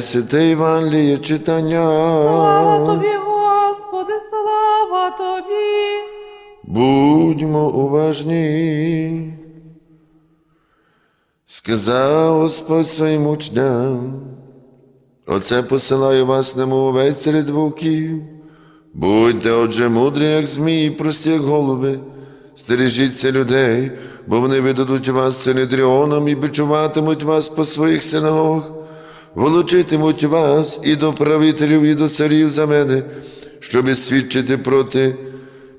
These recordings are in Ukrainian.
Святе Євангеліє читання. Слава тобі, Господи, слава тобі. Будьмо уважні. Сказав Господь своїм учням, Оце посилаю вас, немов овець серед вовків. Будьте, отже, мудрі, як змії, прості, як голуби. Стережіться людей, бо вони видадуть вас синедріоном і бичуватимуть вас по своїх синагогах, волочитимуть вас і до правителів, і до царів за мене, щоби свідчити проти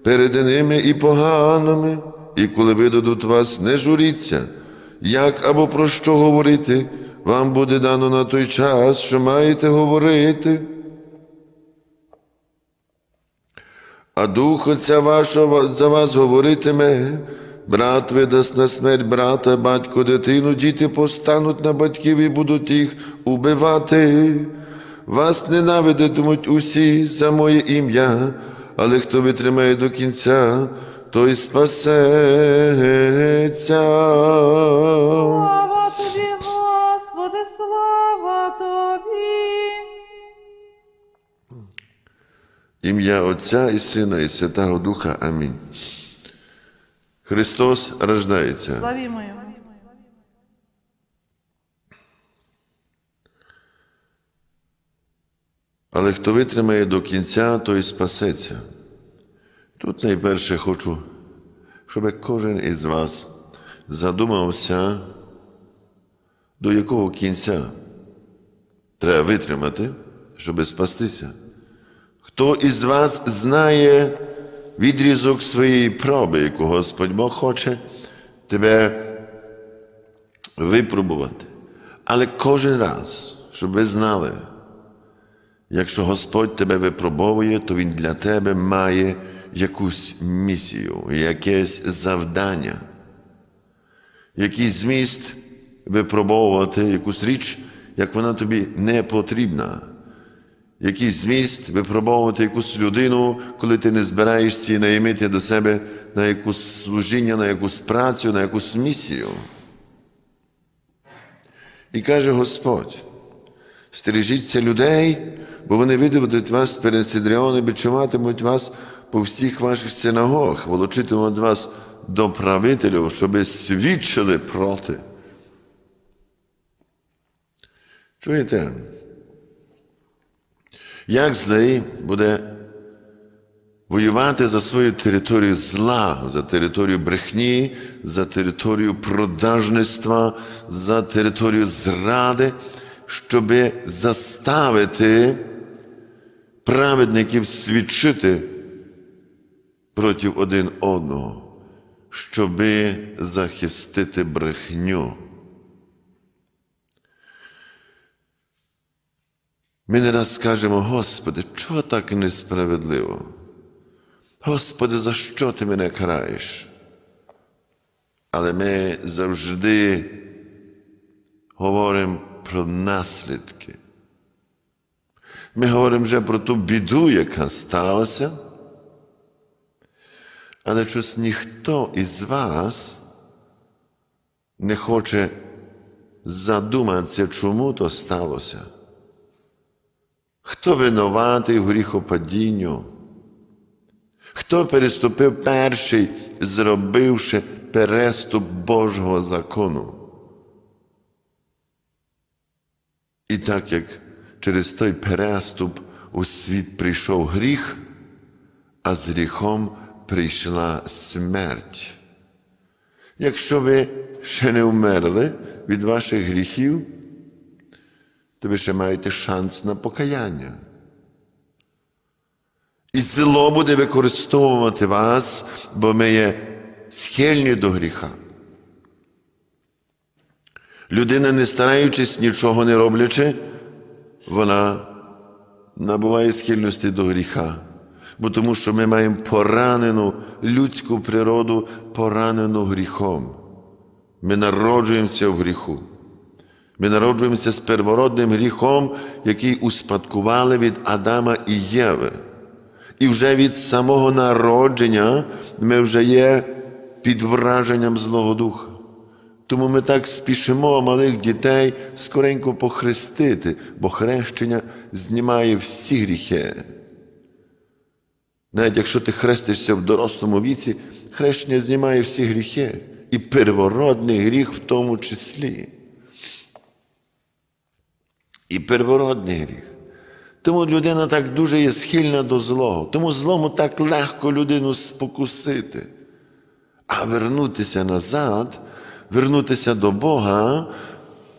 перед ними і поганими, і коли видадуть вас, не журіться, як або про що говорити, вам буде дано на той час, що маєте говорити. А дух Отця вашого за вас говоритиме, брат видасть на смерть брата, батько дитину, діти постануть на батьків і будуть їх убивати. Вас ненавидитимуть усі за моє ім'я, але хто витримає до кінця, той спасеться. Слава тобі, Господи, слава тобі. Ім'я Отця і Сина, і Святого Духа. Амінь. Христос рождається. Славімо Його. Але хто витримає до кінця, той спасеться. Тут найперше хочу, щоб кожен із вас задумався, до якого кінця треба витримати, щоб спастися. Хто із вас знає відрізок своєї проби, яку Господь Бог хоче тебе випробувати. Але кожен раз, щоб ви знали, Якщо Господь тебе випробовує, то Він для тебе має якусь місію, якесь завдання, якийсь зміст випробовувати якусь річ, як вона тобі не потрібна. Якийсь зміст випробовувати якусь людину, коли ти не збираєшся і наїмити до себе на якусь служіння, на якусь працю, на якусь місію. І каже Господь. Стережіться людей, бо вони видадуть вас перед Сидріоном, бичуватимуть вас по всіх ваших синагогах, волочитимуть вас до правителів, щоби свідчили проти. Чуєте? Як злий буде воювати за свою територію зла, за територію брехні, за територію продажництва, за територію зради, щоб заставити праведників свідчити проти один одного, щоби захистити брехню. Ми не раз скажемо, Господи, чого так несправедливо? Господи, за що ти мене караєш? Але ми завжди говоримо про наслідки. Ми говоримо вже про ту біду, яка сталася, але щось ніхто із вас не хоче задуматися, чому то сталося. Хто винуватий в гріхопадінню? Хто переступив перший, зробивши переступ Божого закону? І так як через той переступ у світ прийшов гріх, а з гріхом прийшла смерть. Якщо ви ще не вмерли від ваших гріхів, то ви ще маєте шанс на покаяння. І зло буде використовувати вас, бо ми є схильні до гріха. Людина, не стараючись, нічого не роблячи, вона набуває схильності до гріха. Бо тому що ми маємо поранену людську природу, поранену гріхом. Ми народжуємося в гріху. Ми народжуємося з первородним гріхом, який успадкували від Адама і Єви. І вже від самого народження ми вже є під враженням Злого Духа. Тому ми так спішимо малих дітей скоренько похрестити, бо хрещення знімає всі гріхи. Навіть якщо ти хрестишся в дорослому віці, хрещення знімає всі гріхи, і первородний гріх в тому числі. І первородний гріх. Тому людина так дуже є схильна до злого. Тому злому так легко людину спокусити. А вернутися назад, вернутися до Бога,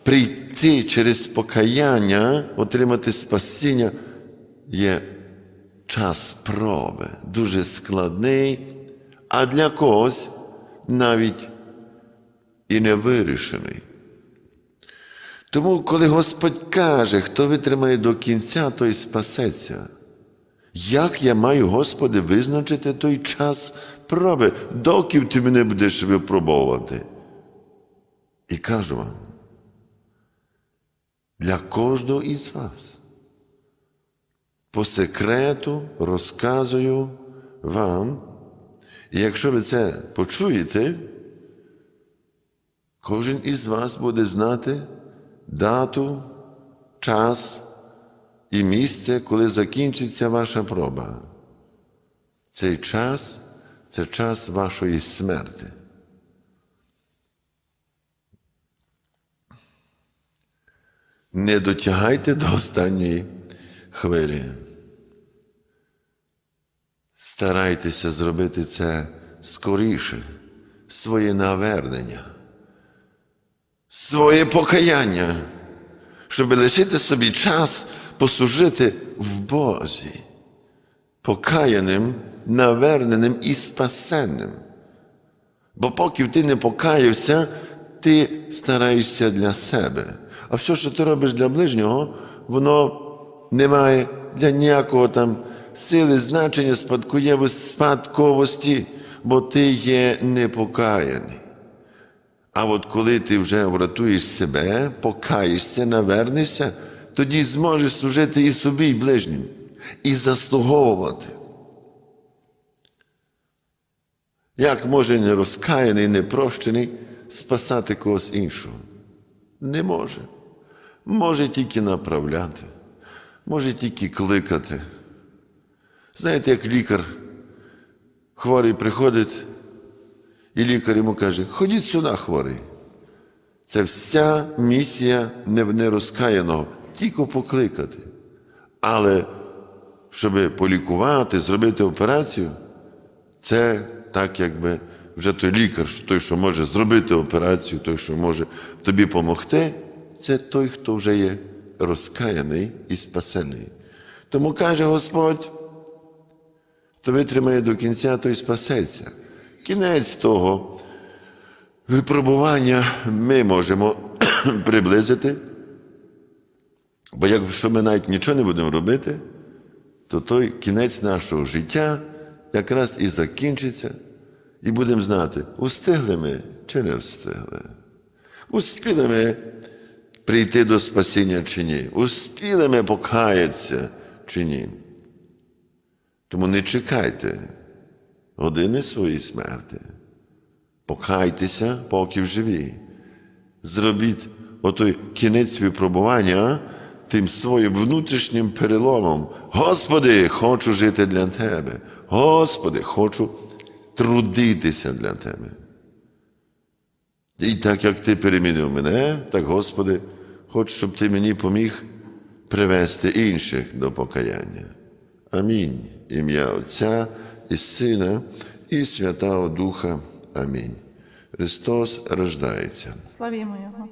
прийти через покаяння, отримати спасіння є час проби, дуже складний, а для когось навіть і не вирішений. Тому, коли Господь каже, хто витримає до кінця, той спасеться. Як я маю, Господи, визначити той час проби, доки ти мене будеш випробовувати? І кажу вам, для кожного із вас по секрету розказую вам, і якщо ви це почуєте, кожен із вас буде знати дату, час і місце, коли закінчиться ваша проба. Цей час це час вашої смерти. Не дотягайте до останньої хвилі. Старайтеся зробити це скоріше, своє навернення, своє покаяння, щоб лишити собі час послужити в Бозі, покаяним, наверненим і спасенним. Бо поки ти не покаявся, ти стараєшся для себе. А все, що ти робиш для ближнього, воно не має для ніякого там сили, значення, спадковості, бо ти є непокаяний. А от коли ти вже врятуєш себе, покаєшся, навернешся, тоді зможеш служити і собі, і ближнім, і заслуговувати. Як може нерозкаяний, непрощений спасати когось іншого? Не може. Може тільки направляти, може тільки кликати. Знаєте, як лікар хворий приходить, і лікар йому каже, ходіть сюди, хворий. Це вся місія нерозкаяного, тільки покликати. Але щоб полікувати, зробити операцію, це так, якби вже той лікар, той, що може зробити операцію, той, що може тобі допомогти, це той, хто вже є розкаяний і спасений. Тому каже Господь, хто витримає до кінця, той спасеться. Кінець того випробування ми можемо приблизити, бо якщо ми навіть нічого не будемо робити, то той кінець нашого життя якраз і закінчиться, і будемо знати, устигли ми чи не встигли. Успіли ми прийти до спасіння чи ні, успіли ми покаятися чи ні. Тому не чекайте години своєї смерти. Покайтеся, поки живі. Зробіть отой кінець випробування тим своїм внутрішнім переломом. Господи, хочу жити для Тебе. Господи, хочу трудитися для Тебе. І так як Ти перемінив мене, так, Господи, хочу, щоб Ти мені поміг привести інших до покаяння. Амінь. Ім'я Отця і Сина, і Святого Духа. Амінь. Христос рождається. Славімо Його.